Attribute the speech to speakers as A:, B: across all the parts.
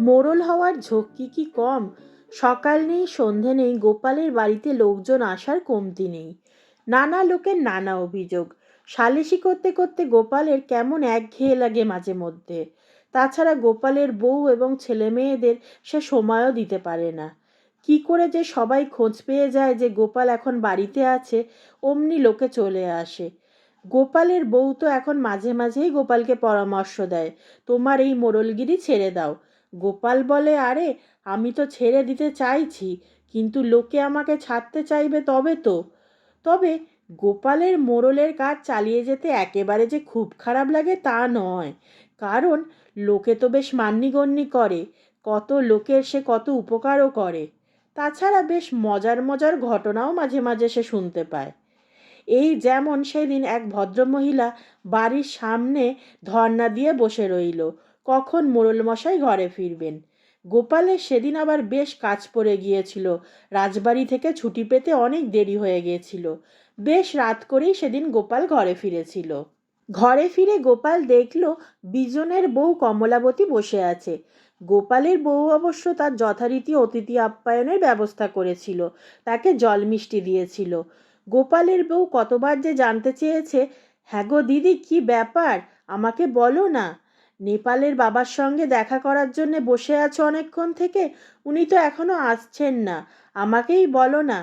A: মোড়ল হওয়ার ঝক্কি কি কম? সকাল নেই, সন্ধে নেই, গোপালের বাড়িতে লোকজন আসার কমতি নেই। নানা লোকের নানা অভিযোগ। সালিশি করতে করতে গোপালের কেমন একঘেয়ে লাগে মাঝে মধ্যে। তাছাড়া গোপালের বউ এবং ছেলে মেয়েদের সে সময়ও দিতে পারে না। কি করে যে সবাই খোঁজ পেয়ে যায় যে গোপাল এখন বাড়িতে আছে, অমনি লোকে চলে আসে। গোপালের বউ তো এখন মাঝে মাঝেই গোপালকে পরামর্শ দেয়, তোমার এই মোড়লগিরি ছেড়ে দাও। গোপাল বলে, আরে, আমি তো ছেড়ে দিতে চাইছি, কিন্তু লোকে আমাকে ছাড়তে চাইবে তবে তো। তবে গোপালের মোড়লের কাজ চালিয়ে যেতে একেবারে যে খুব খারাপ লাগে তা নয়, কারণ লোকে তো বেশ মান্যিগণ্যি করে, কত লোকের সে কত উপকারও করে। তাছাড়া বেশ মজার মজার ঘটনাও মাঝে মাঝে সে শুনতে পায়। এই যেমন সেদিন এক ভদ্রমহিলা বাড়ির সামনে ধর্না দিয়ে বসে রইল। কখন মোড়লমশাই ঘরে ফিরবেন? গোপালের সেদিন আবার বেশ কাজ পড়ে গিয়েছিল। রাজবাড়ি থেকে ছুটি পেতে অনেক দেরি হয়ে গিয়েছিল। বেশ রাত করেই সেদিন গোপাল ঘরে ফিরেছিল। ঘরে ফিরে গোপাল দেখল বিজনের বউ কমলাবতী বসে আছে। গোপালের বউ অবশ্য তার যথারীতি অতিথি আপ্যায়নের ব্যবস্থা করেছিল। তাকে জল মিষ্টি দিয়েছিল। গোপালের বউ কতবার যে জানতে চেয়েছে হ্যাঁ গো দিদি, কি ব্যাপার? আমাকে বলো না। নেপালের বাবার সঙ্গে দেখা করার জন্য বসে আছো অনেকক্ষণ থেকে, উনি তো এখনও আসছেন না। আমাকেই বলো না।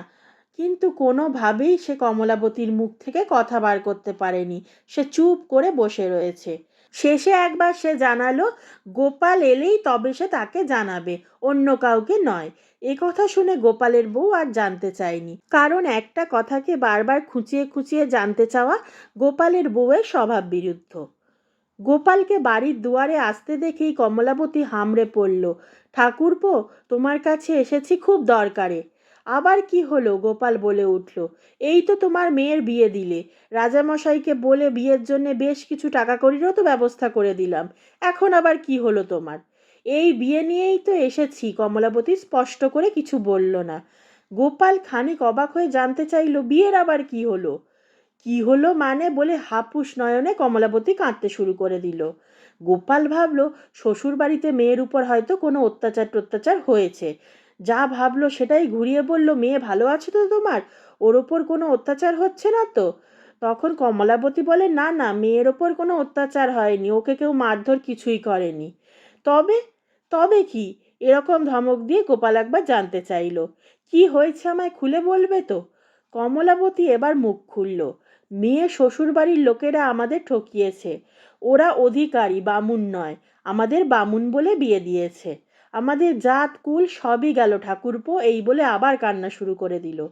A: কিন্তু কোনোভাবেই সে কমলাবতীর মুখ থেকে কথা বার করতে পারেনি। সে চুপ করে বসে রয়েছে। শেষে একবার সে জানালো, গোপাল এলেই তবে সে তাকে জানাবে, অন্য কাউকে নয়। এ কথা শুনে গোপালের বউ আর জানতে চায়নি। কারণ একটা কথাকে বারবার খুঁচিয়ে খুঁচিয়ে জানতে চাওয়া গোপালের বউয়ের স্বভাব বিরুদ্ধ গোপালকে বাড়ির দুয়ারে আসতে দেখেই কমলাবতী হামড়ে পড়ল। ঠাকুরপো, তোমার কাছে এসেছি খুব দরকারে। আবার কি হলো? গোপাল বলে উঠল। এই তো তোমার মেয়ের বিয়ে দিলে। রাজামশাইকে বলে বিয়ের জন্য বেশ কিছু টাকা করিরও তো ব্যবস্থা করে দিলাম। এখন আবার কি হলো তোমার? এই বিয়ে নিয়েই তো এসেছি, কমলাবতী স্পষ্ট করে কিছু বলল না। গোপাল খানিক অবাক হয়ে জানতে চাইল, বিয়ের আবার কি হলো? কি হলো মানে বলে হাপুস নয়নে কমলাবতী কাঁদতে শুরু করে দিল। গোপাল ভাবলো শ্বশুর বাড়িতে মেয়ের উপর হয়তো কোনো অত্যাচার টত্যাচার হয়েছে। যা ভাবলো সেটাই ঘুরিয়ে বলল, মেয়ে ভালো আছে তো তোমার? ওর ওপর কোনো অত্যাচার হচ্ছে না তো? তখন কমলাবতী বলে, না না, মেয়ের ওপর কোনো অত্যাচার হয়নি, ওকে কেউ মারধর কিছুই করেনি। তবে তবে কি? এরকম ধমক দিয়ে গোপাল একবার জানতে চাইল। কি হয়েছে আমায় খুলে বলবে তো? কমলাবতী এবার মুখ খুলল। মেয়ে শ্বশুরবাড়ির লোকেরা আমাদের ঠকিয়েছে। ওরা অধিকারী, বামুন নয়। আমাদের বামুন বলে বিয়ে দিয়েছে। আমাদের জাত, কুল সবই গেল ঠাকুরপো, এই বলে আবার কান্না শুরু করে দিল।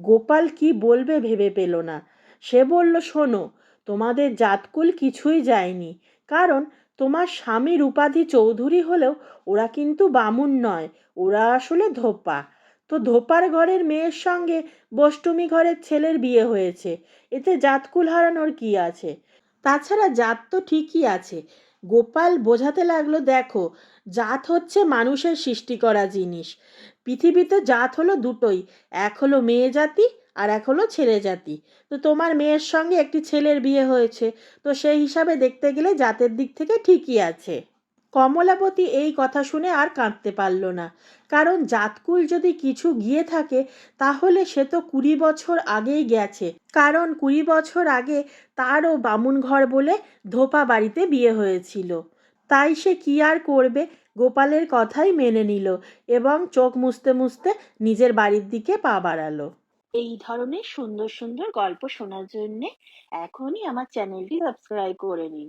A: গোপাল কি বলবে ভেবে পেল না। সে বলল, শোনো, তোমাদের জাতকুল কিছুই যায়নি। কারণ তোমার স্বামীর উপাধি চৌধুরী হলেও ওরা কিন্তু বামুন নয়। ওরা আসলে ধোপা। তো ধোপার ঘরের মেয়ের সঙ্গে বষ্টমী ঘরের ছেলের বিয়ে হয়েছে। এতে জাতকুল হারানোর কি আছে? তাছাড়া জাত তো ঠিকই আছে। গোপাল বোঝাতে লাগল, দেখো, জাত হচ্ছে মানুষের সৃষ্টি করা জিনিস। পৃথিবীতে জাত হলো দুটোই, এক হলো মেয়ে জাতি আর এক হলো ছেলে জাতি। তো তোমার মেয়ের সঙ্গে একটি ছেলের বিয়ে হয়েছে, তো সেই হিসাবে দেখতে গেলে জাতের দিক থেকে ঠিকই আছে। কমলাবতী এই কথা শুনে আর কাঁদতে পারল না। কারণ জাতকুল যদি কিছু গিয়ে থাকে, তাহলে সে তো কুড়ি বছর আগেই গেছে। কারণ কুড়ি বছর আগে তারও বামুন ঘর বলে ধোপা বাড়িতে বিয়ে হয়েছিল। তাই সে কি আর করবে, গোপালের কথাই মেনে নিল এবং চোখ মুছতে মুছতে নিজের বাড়ির দিকে পা বাড়ালো। এই ধরনের সুন্দর সুন্দর গল্প শোনার জন্য এখনই আমার চ্যানেলটি সাবস্ক্রাইব করে নিন।